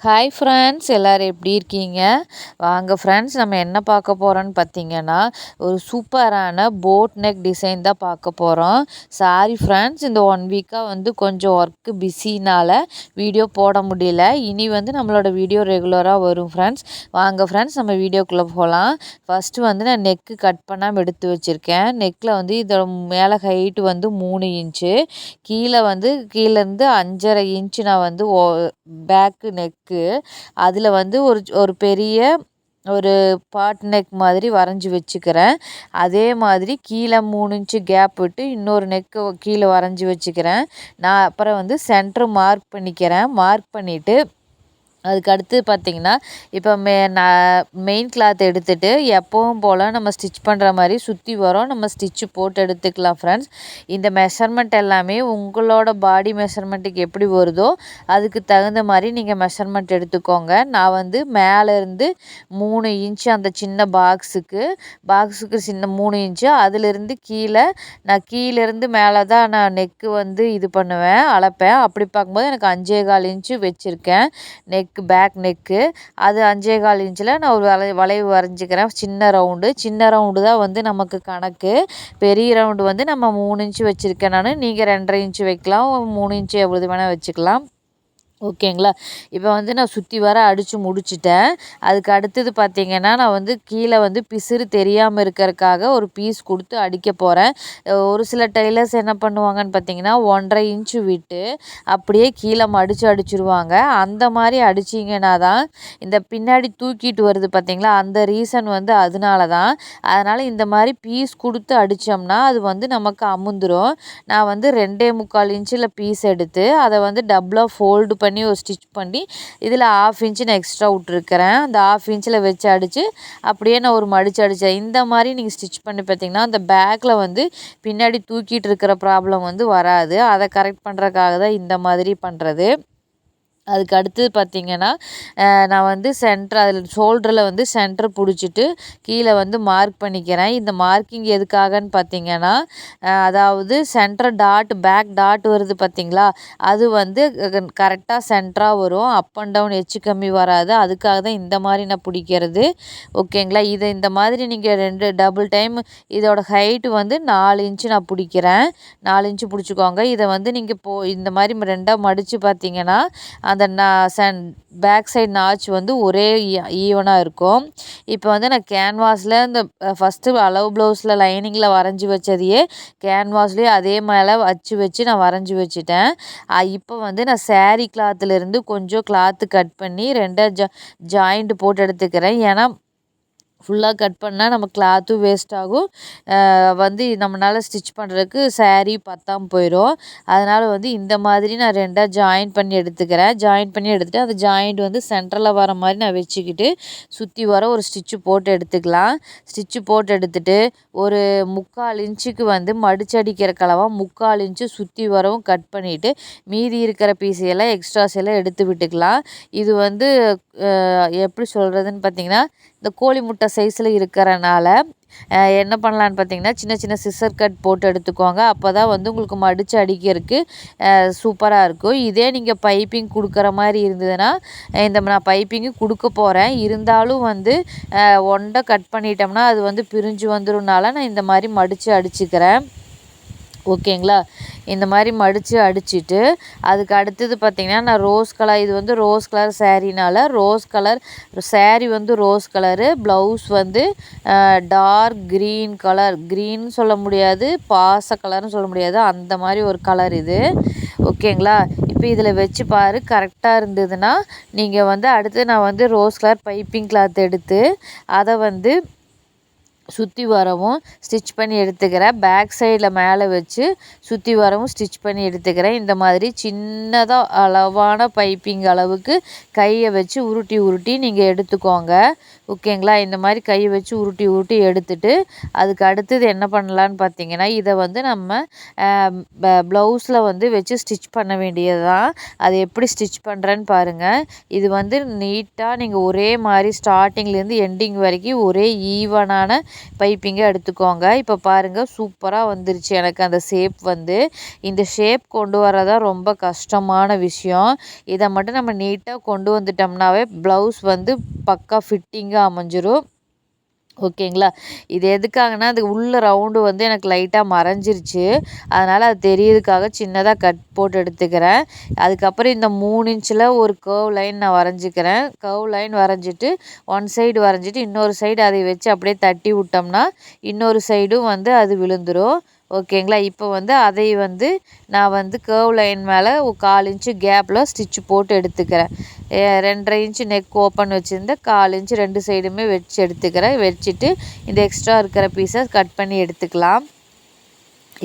Hi friends எல்லோரும் எப்படி இருக்கீங்க? வாங்க ஃப்ரெண்ட்ஸ் நம்ம என்ன பார்க்க போகிறோன்னு பார்த்தீங்கன்னா ஒரு சூப்பரான போட் நெக் டிசைன் தான் பார்க்க போகிறோம் சாரி ஃப்ரெண்ட்ஸ் இந்த ஒன் வீக்காக வந்து கொஞ்சம் ஒர்க்கு பிஸினால் வீடியோ போட முடியல. இனி வந்து நம்மளோட வீடியோ ரெகுலராக வரும் ஃப்ரெண்ட்ஸ் வாங்க ஃப்ரெண்ட்ஸ் நம்ம வீடியோக்குள்ளே போகலாம் ஃபஸ்ட்டு வந்து நான் நெக்கு கட் பண்ணாமல் எடுத்து வச்சுருக்கேன். நெக்கில் வந்து இதோட மேலே ஹைட்டு வந்து மூணு இன்ச்சு கீழே வந்து கீழேருந்து அஞ்சரை இன்ச்சு நான் வந்து ஓ பேக்கு நெக் இருக்குது அதில் வந்து ஒரு ஒரு பெரிய ஒரு பாட் நெக் மாதிரி வரைஞ்சி வச்சுக்கிறேன். அதே மாதிரி கீழே மூணு இன்ச்சு கேப் விட்டு இன்னொரு நெக்கு கீழே வரைஞ்சி வச்சுக்கிறேன். நான் அப்புறம் வந்து சென்ட்ரு மார்க் பண்ணிக்கிறேன். மார்க் பண்ணிவிட்டு அதுக்கு அடுத்து பார்த்திங்கன்னா இப்போ மே நான் மெயின் கிளாத் எடுத்துகிட்டு எப்பவும் போல் நம்ம ஸ்டிச் பண்ணுற மாதிரி சுற்றி வரோம். நம்ம ஸ்டிச்சு போட்டு எடுத்துக்கலாம் ஃப்ரெண்ட்ஸ் இந்த மெஷர்மெண்ட் எல்லாமே உங்களோட பாடி மெஷர்மெண்ட்டுக்கு எப்படி வருதோ அதுக்கு தகுந்த மாதிரி நீங்கள் மெஷர்மெண்ட் எடுத்துக்கோங்க. நான் வந்து மேலேருந்து மூணு இன்ச்சு அந்த சின்ன பாக்ஸுக்கு பாக்ஸுக்கு சின்ன மூணு இன்ச்சு அதிலிருந்து கீழே நான் கீழேருந்து மேலே தான் நான் நெக்கு வந்து இது பண்ணுவேன் அளப்பேன். அப்படி பார்க்கும்போது எனக்கு அஞ்சே கால் இன்ச்சு வச்சுருக்கேன். நெக் நெக்கு பேக் நெக்கு அது அஞ்சே கால் இன்ச்சில் நான் ஒரு வளை வளைவு வரைஞ்சிக்கிறேன். சின்ன ரவுண்டு சின்ன ரவுண்டு தான் வந்து நமக்கு கணக்கு. பெரிய ரவுண்டு வந்து நம்ம மூணு இன்ச்சு வச்சுருக்கேன் நான். நீங்கள் ரெண்டரை இன்ச்சு வைக்கலாம். மூணு இன்ச்சு எவ்வளோது வேணால் வச்சுக்கலாம். ஓகேங்களா? இப்போ வந்து நான் சுற்றி வர அடித்து முடிச்சிட்டேன். அதுக்கு அடுத்தது பார்த்திங்கன்னா நான் வந்து கீழே வந்து பிசுறு தெரியாமல் இருக்கிறதுக்காக ஒரு பீஸ் கொடுத்து அடிக்க போகிறேன் ஒரு சில டெய்லர்ஸ் என்ன பண்ணுவாங்கன்னு பார்த்தீங்கன்னா ஒன்றரை இன்ச்சு விட்டு அப்படியே கீழே மடித்து அடிச்சிருவாங்க. அந்த மாதிரி அடிச்சிங்கன்னா தான் இந்த பின்னாடி தூக்கிட்டு வருது பார்த்திங்களா அந்த ரீசன் வந்து அதனால தான். அதனால் இந்த மாதிரி பீஸ் கொடுத்து அடித்தோம்னா அது வந்து நமக்கு அமுந்துடும் நான் வந்து ரெண்டே முக்கால் இன்ச்சில் பீஸ் எடுத்து அதை வந்து டபுளாக ஃபோல்டு பண்ணி பண்ணி ஒரு ஸ்டிச் பண்ணி இதில் ஆஃப் இன்ச்சு நான் எக்ஸ்ட்ரா விட்ருக்கிறேன் அந்த ஆஃப் இன்ச்சில் வச்சு அடித்து அப்படியே நான் ஒரு மடித்து அடித்தேன் இந்த மாதிரி நீங்கள் ஸ்டிச் பண்ணி பார்த்தீங்கன்னா அந்த பேக்கில் வந்து பின்னாடி தூக்கிட்டு இருக்கிற ப்ராப்ளம் வந்து வராது. அதை கரெக்ட் பண்ணுறக்காக தான் இந்த மாதிரி பண்ணுறது அதுக்கு அடுத்தது பார்த்திங்கன்னா நான் வந்து சென்டர் அதில் ஷோல்டரில் வந்து சென்டர் பிடிச்சிட்டு கீழே வந்து மார்க் பண்ணிக்கிறேன். இந்த மார்க்கிங் எதுக்காகன்னு பார்த்தீங்கன்னா அதாவது சென்டர் டாட் பேக் டாட் வருது பார்த்திங்களா? அது வந்து கரெக்டாக சென்டராக வரும். அப் அண்ட் டவுன் எச்சு கம்மி வராது. அதுக்காக தான் இந்த மாதிரி நான் பிடிக்கிறது. ஓகேங்களா இதை இந்த மாதிரி நீங்கள் ரெண்டு டபுள் டைம் இதோட ஹைட்டு வந்து நாலு இன்ச்சு நான் பிடிக்கிறேன். நாலு இன்ச்சு பிடிச்சிக்கோங்க. இதை வந்து நீங்கள் போ இந்த மாதிரி ரெண்டாக மடித்து பார்த்தீங்கன்னா அந்த அந்த நான் பேக் சைட் நாச் வந்து ஒரே ஈவனாக இருக்கும். இப்போ வந்து நான் கேன்வாஸில் இந்த ஃபஸ்ட்டு அளவு ப்ளவுஸில் லைனிங்கில் வரைஞ்சி வச்சதையே கேன்வாஸ்லேயே அதே மேலே வச்சு வச்சு நான் வரைஞ்சி வச்சுட்டேன். இப்போ வந்து நான் சேரீ கிளாத்துலேருந்து கொஞ்சம் கிளாத்து கட் பண்ணி ரெண்டாக ஜா ஜாயிண்ட் போட்டு எடுத்துக்கிறேன். ஏன்னா ஃபுல்லாக கட் பண்ணால் நம்ம கிளாத்தும் வேஸ்ட் ஆகும். வந்து நம்மளால் ஸ்டிச் பண்ணுறதுக்கு சேரீ பத்தாமல் போயிடும் அதனால் வந்து இந்த மாதிரி நான் ரெண்டாக ஜாயின் பண்ணி எடுத்துக்கிறேன். ஜாயின் பண்ணி எடுத்துகிட்டு அந்த ஜாயிண்ட் வந்து சென்டரில் வர மாதிரி நான் வச்சுக்கிட்டு சுற்றி வர ஒரு ஸ்டிச்சு போட்டு எடுத்துக்கலாம். ஸ்டிச்சு போட்டு எடுத்துகிட்டு ஒரு முக்கால் இன்ச்சுக்கு வந்து மடிச்சடிக்கிற கலவாக முக்கால் இன்ச்சு சுற்றி வரவும் கட் பண்ணிவிட்டு மீதி இருக்கிற பீஸையெல்லாம் எக்ஸ்ட்ராஸ் எல்லாம் எடுத்து விட்டுக்கலாம். இது வந்து எப்படி சொல்கிறதுன்னு பார்த்தீங்கன்னா இந்த கோழி முட்டை சைஸில் இருக்கிறனால என்ன பண்ணலான்னு பார்த்தீங்கன்னா சின்ன சின்ன சிசர் கட் போட்டு எடுத்துக்கோங்க. அப்போ தான் வந்து உங்களுக்கு மடித்து அடிக்கிறதுக்கு சூப்பராக இருக்கும். இதே நீங்கள் பைப்பிங் கொடுக்குற மாதிரி இருந்ததுன்னா இந்த நான் பைப்பிங்கு கொடுக்க போகிறேன் இருந்தாலும் வந்து ஒண்டை கட் பண்ணிட்டோம்னா அது வந்து பிரிஞ்சு வந்துடும்னால நான் இந்த மாதிரி மடித்து அடிச்சுக்கிறேன். ஓகேங்களா? இந்த மாதிரி மடித்து அடிச்சுட்டு அதுக்கு அடுத்தது பார்த்திங்கன்னா நான் ரோஸ் கலர் இது வந்து ரோஸ் கலர் சேரீனால் ரோஸ் கலர் சேரீ வந்து ரோஸ் கலரு ப்ளவுஸ் வந்து டார்க் க்ரீன் கலர் க்ரீன் சொல்ல முடியாது பாச கலர்னு சொல்ல முடியாது அந்த மாதிரி ஒரு கலர் இது. ஓகேங்களா? இப்போ இதில் வச்சு பாரு கரெக்டாக இருந்ததுன்னா நீங்கள் வந்து அடுத்து நான் வந்து ரோஸ் கலர் பைப்பிங் கிளாத் எடுத்து அதை வந்து சுற்றி வரவும் ஸ்டிச் பண்ணி எடுத்துக்கிறேன். பேக் சைடில் மேலே வச்சு சுற்றி வரவும் ஸ்டிச் பண்ணி எடுத்துக்கிறேன். இந்த மாதிரி சின்னதாக அளவான பைப்பிங் அளவுக்கு கையை வச்சு உருட்டி உருட்டி நீங்கள் எடுத்துக்கோங்க. ஓகேங்களா இந்த மாதிரி கையை வச்சு உருட்டி உருட்டி எடுத்துட்டு அதுக்கு அடுத்தது என்ன பண்ணலான்னு பார்த்தீங்கன்னா இதை வந்து நம்ம ப்ளவுஸில் வந்து வச்சு ஸ்டிச் பண்ண வேண்டியது தான் அது எப்படி ஸ்டிச் பண்ணுறேன்னு பாருங்கள் இது வந்து நீட்டாக நீங்கள் ஒரே மாதிரி ஸ்டார்டிங்லேருந்து எண்டிங் வரைக்கும் ஒரே ஈவனான பைப்பிங்கை எடுத்துக்கோங்க. இப்போ பாருங்கள் சூப்பராக வந்துருச்சு. எனக்கு அந்த ஷேப் வந்து இந்த ஷேப் கொண்டு வரதான் ரொம்ப கஷ்டமான விஷயம். இதை மட்டும் நம்ம நீட்டாக கொண்டு வந்துட்டோம்னாவே ப்ளவுஸ் வந்து பக்கா ஃபிட்டிங்காக அமைஞ்சிரும். ஓகேங்களா? இது எதுக்காகனா அது உள்ள ரவுண்டு வந்து எனக்கு லைட்டாக மறைஞ்சிருச்சு. அதனால் அது தெரியறதுக்காக சின்னதாக கட் போட்டு எடுத்துக்கிறேன். அதுக்கப்புறம் இந்த மூணு இன்ச்சில் ஒரு கர்வ் லைன் நான் வரைஞ்சிக்கிறேன். கர்வ் லைன் வரைஞ்சிட்டு ஒன் சைடு வரைஞ்சிட்டு இன்னொரு சைடு அதை வச்சு அப்படியே தட்டி விட்டோம்னா இன்னொரு சைடும் வந்து அது விழுந்துடும் ஓகேங்களா? இப்போ வந்து அதை வந்து நான் வந்து கேர்வ் லைன் மேலே கால் இன்ச்சு கேப்பில் ஸ்டிச்சு போட்டு எடுத்துக்கிறேன். ரெண்டரை இன்ச்சு நெக் ஓப்பன் வச்சுருந்தேன் கால் இன்ச்சு ரெண்டு சைடுமே வச்சு எடுத்துக்கிறேன். வச்சுட்டு இந்த எக்ஸ்ட்ரா இருக்கிற பீஸை கட் பண்ணி எடுத்துக்கலாம்.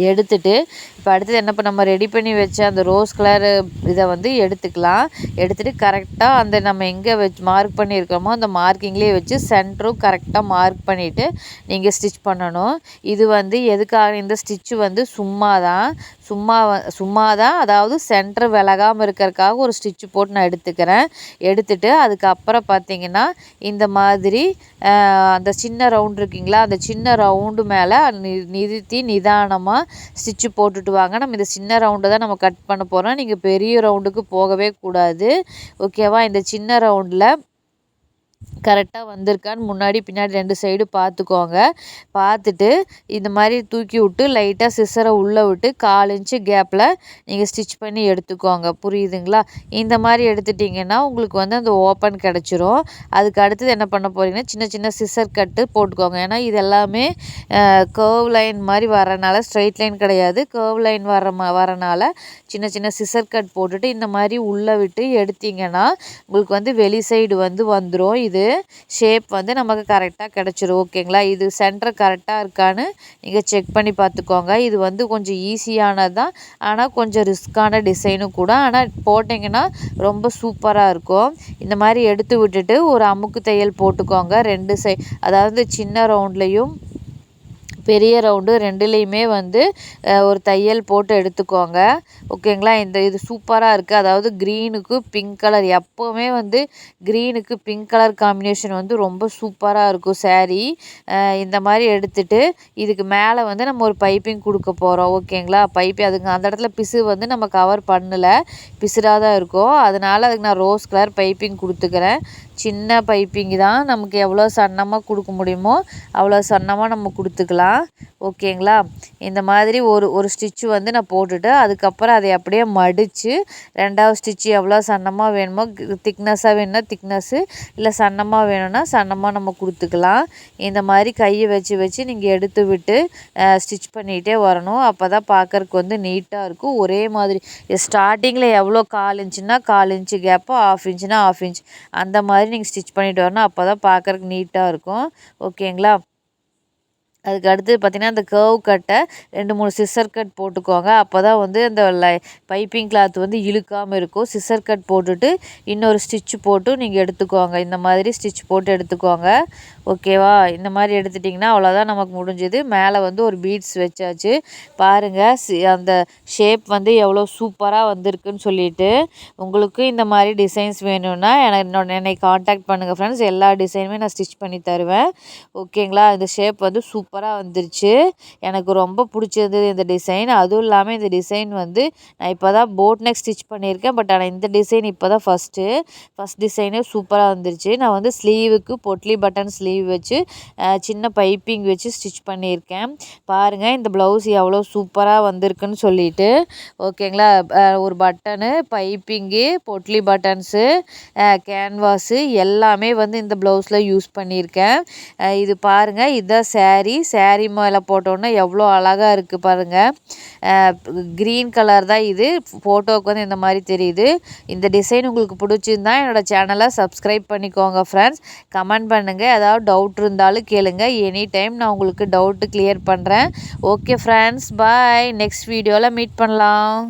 எடுத்துட்டு இப்போ அடுத்தது என்ன இப்போ நம்ம ரெடி பண்ணி வச்ச அந்த ரோஸ் கலரு இதை வந்து எடுத்துக்கலாம். எடுத்துகிட்டு கரெக்டாக அந்த நம்ம எங்கே வச்சு மார்க் பண்ணியிருக்கோமோ அந்த மார்க்கிங்லேயே வச்சு சென்டரும் கரெக்டாக மார்க் பண்ணிவிட்டு நீங்கள் ஸ்டிச் பண்ணணும். இது வந்து எதுக்காக இந்த ஸ்டிச்சு வந்து சும்மா தான். சும்மா சும்மா தான் அதாவது சென்டர் விலகாமல் இருக்கிறதுக்காக ஒரு ஸ்டிச்சு போட்டு நான் எடுத்துக்கிறேன். எடுத்துட்டு அதுக்கப்புறம் பார்த்தீங்கன்னா இந்த மாதிரி அந்த சின்ன ரவுண்ட் இருக்குங்களா அந்த சின்ன ரவுண்டு மேலே நிறுத்தி நிதானமாக ஸ்டிச்சு போட்டுட்டு வாங்க. நம்ம இந்த சின்ன ரவுண்டை தான் நம்ம கட் பண்ண போகிறோம் நீங்கள் பெரிய ரவுண்டுக்கு போகவே கூடாது. ஓகேவா இந்த சின்ன ரவுண்டில் கரெக்டாக வந்திருக்கான்னு முன்னாடி பின்னாடி ரெண்டு சைடு பார்த்துக்கோங்க பார்த்துட்டு இந்த மாதிரி தூக்கி விட்டு லைட்டாக சிசரை உள்ளே விட்டு கால் இன்ச்சு கேப்பில் நீங்கள் ஸ்டிச் பண்ணி எடுத்துக்கோங்க. புரியுதுங்களா? இந்த மாதிரி எடுத்துட்டிங்கன்னா உங்களுக்கு வந்து அந்த ஓப்பன் கிடச்சிரும். அதுக்கு அடுத்தது என்ன பண்ண போகிறீங்கன்னா சின்ன சின்ன சிசர் கட்டு போட்டுக்கோங்க. ஏன்னா இது எல்லாமே கர்வ் லைன் மாதிரி வரனால ஸ்ட்ரைட் லைன் கிடையாது. கர்வ் லைன் வர வரனால சின்ன சின்ன சிசர் கட் போட்டுட்டு இந்த மாதிரி உள்ளே விட்டு எடுத்திங்கன்னா உங்களுக்கு வந்து வெளி சைடு வந்து வந்துடும் இது ஷேப் வந்து நமக்கு கரெக்டாக கிடச்சிரும் ஓகேங்களா இது சென்டர் கரெக்டாக இருக்கான்னு நீங்கள் செக் பண்ணி பார்த்துக்கோங்க. இது வந்து கொஞ்சம் ஈஸியானது தான் ஆனால் கொஞ்சம் ரிஸ்க்கான டிசைனும் கூட. ஆனால் போட்டிங்கன்னா ரொம்ப சூப்பராக இருக்கும். இந்த மாதிரி எடுத்து விட்டுட்டு ஒரு அமுக்கு தையல் போட்டுக்கோங்க. ரெண்டு சை அதாவது சின்ன ரவுண்ட்லேயும் பெரிய ரவுண்டு ரெண்டுலேயுமே வந்து ஒரு தையல் போட்டு எடுத்துக்கோங்க. ஓகேங்களா? இந்த இது சூப்பராக இருக்குது அதாவது க்ரீனுக்கு பிங்க் கலர் எப்போவுமே வந்து க்ரீனுக்கு பிங்க் கலர் காம்பினேஷன் வந்து ரொம்ப சூப்பராக இருக்கும் சேரீ இந்த மாதிரி எடுத்துகிட்டு இதுக்கு மேலே வந்து நம்ம ஒரு பைப்பிங் கொடுக்க போகிறோம் ஓகேங்களா? பைப்பி அதுக்கு அந்த இடத்துல பிசு வந்து நம்ம கவர் பண்ணலை. பிசுடாக தான் இருக்கும். அதனால் அதுக்கு நான் ரோஸ் கலர் பைப்பிங் கொடுத்துக்கிறேன். சின்ன பைப்பிங் தான். நமக்கு எவ்வளோ சன்னமாக கொடுக்க முடியுமோ அவ்வளோ சன்னமாக நம்ம கொடுத்துக்கலாம். ஓகேங்களா? இந்த மாதிரி ஒரு ஒரு ஸ்டிச்சு வந்து நான் போட்டுட்டு அதுக்கப்புறம் அதை அப்படியே மடித்து ரெண்டாவது ஸ்டிச்சு எவ்வளோ சன்னமாக வேணுமோ திக்னஸ்ஸாக வேணும்னா திக்னஸ்ஸு இல்லை சன்னமாக வேணும்னா சன்னமாக நம்ம கொடுத்துக்கலாம். இந்த மாதிரி கையை வச்சு வச்சு நீங்கள் எடுத்து விட்டு ஸ்டிச் பண்ணிகிட்டே வரணும். அப்போ தான் பார்க்குறக்கு வந்து நீட்டாக இருக்கும். ஒரே மாதிரி ஸ்டார்டிங்கில் எவ்வளோ கால் இன்ச்சுன்னா கால் இன்ச்சு கேப்போ ஆஃப் இன்ச்சுனா ஆஃப் இன்ச் அந்த மாதிரி நீங்கள் ஸ்டிச் பண்ணிட்டு வரணும். அப்போ தான் பார்க்குறக்கு நீட்டாக இருக்கும். ஓகேங்களா? அதுக்கு அடுத்து பார்த்திங்கன்னா அந்த கர்வ் கட்டை ரெண்டு மூணு சிஸ்ஸர் கட் போட்டுக்கோங்க. அப்போ தான் வந்து அந்த லை பைப்பிங் கிளாத் வந்து இழுக்காமல் இருக்கும். சிஸ்ஸர் கட் போட்டுட்டு இன்னொரு ஸ்டிச் போட்டு நீங்கள் எடுத்துக்கோங்க. இந்த மாதிரி ஸ்டிச் போட்டு எடுத்துக்கோங்க. ஓகேவா இந்த மாதிரி எடுத்துட்டிங்கன்னா அவ்வளோதான் நமக்கு முடிஞ்சது. மேலே வந்து ஒரு பீட்ஸ் வச்சாச்சு. பாருங்கள் சி அந்த ஷேப் வந்து எவ்வளோ சூப்பராக வந்திருக்குன்னு சொல்லிட்டு உங்களுக்கு இந்த மாதிரி டிசைன்ஸ் வேணும்னா எனக்கு என்னோட என்னை காண்டாக்ட் பண்ணுங்கள் ஃப்ரெண்ட்ஸ் எல்லா டிசைனுமே நான் ஸ்டிச் பண்ணி தருவேன். ஓகேங்களா இந்த ஷேப் வந்து சூப்பராக வந்துருச்சு. எனக்கு ரொம்ப பிடிச்சிருந்தது இந்த டிசைன். அதுவும் இல்லாமல் இந்த டிசைன் வந்து நான் இப்போ தான் போட் நெக் ஸ்டிச் பண்ணியிருக்கேன். பட் ஆனால் இந்த டிசைன் இப்போ தான் ஃபஸ்ட்டு ஃபஸ்ட் டிசைனே சூப்பராக வந்துருச்சு. நான் வந்து ஸ்லீவுக்கு பொட்லி பட்டன் ஸ்லீவ் வச்சு சின்ன பைப்பிங் வச்சு ஸ்டிச் பண்ணியிருக்கேன். பாருங்கள் இந்த ப்ளவுஸ் எவ்வளோ சூப்பராக வந்திருக்குன்னு சொல்லிட்டு. ஓகேங்களா? ஒரு button piping potli buttons canvas எல்லாமே வந்து இந்த ப்ளவுஸில் யூஸ் பண்ணியிருக்கேன். இது பாருங்கள் இதுதான் சேரீ சேரீ மேலே போட்டோன்னா எவ்வளோ அழகாக இருக்குது பாருங்கள் க்ரீன் கலர் தான் இது. ஃபோட்டோவுக்கு வந்து இந்த மாதிரி தெரியுது. இந்த டிசைன் உங்களுக்கு பிடிச்சிருந்தா என்னோடய சேனலை சப்ஸ்கிரைப் பண்ணிக்கோங்க ஃப்ரெண்ட்ஸ் கமெண்ட் பண்ணுங்கள் ஏதாவது டவுட் இருந்தாலும் கேளுங்க. எனி டைம் நான் உங்களுக்கு டவுட்டு கிளியர் பண்ணுறேன் ஓகே ஃப்ரெண்ட்ஸ் பாய் நெக்ஸ்ட் வீடியோவில் மீட் பண்ணலாம்.